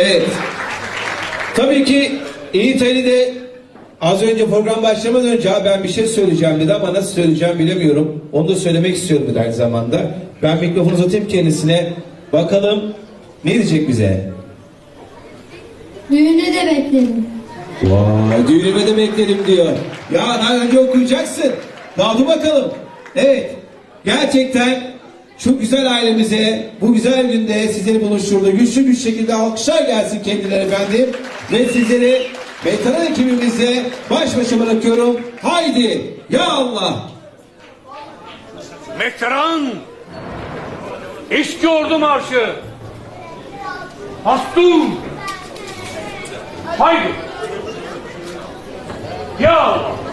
Evet. Tabii ki de az önce program başlamadan önce "Ha, ben bir şey söyleyeceğim dedi ama nasıl söyleyeceğim bilemiyorum. Onu da söylemek istiyorum aynı zamanda. Ben mikrofonu uzatayım kendisine. Bakalım ne diyecek bize? Düğüne de beklerim. Vay düğünüme de beklerim diyor. Ya daha önce okuyacaksın. Daha dur bakalım. Evet. Gerçekten şu güzel ailemize bu güzel günde sizleri buluşturdu. Güçlü bir şekilde alkışlar gelsin kendilerine efendim. Ve sizleri veteran ekibimizle baş başa bırakıyorum. Haydi ya Allah. Veteran! Eski Ordu Marşı! Hastum! Haydi! Ya Allah!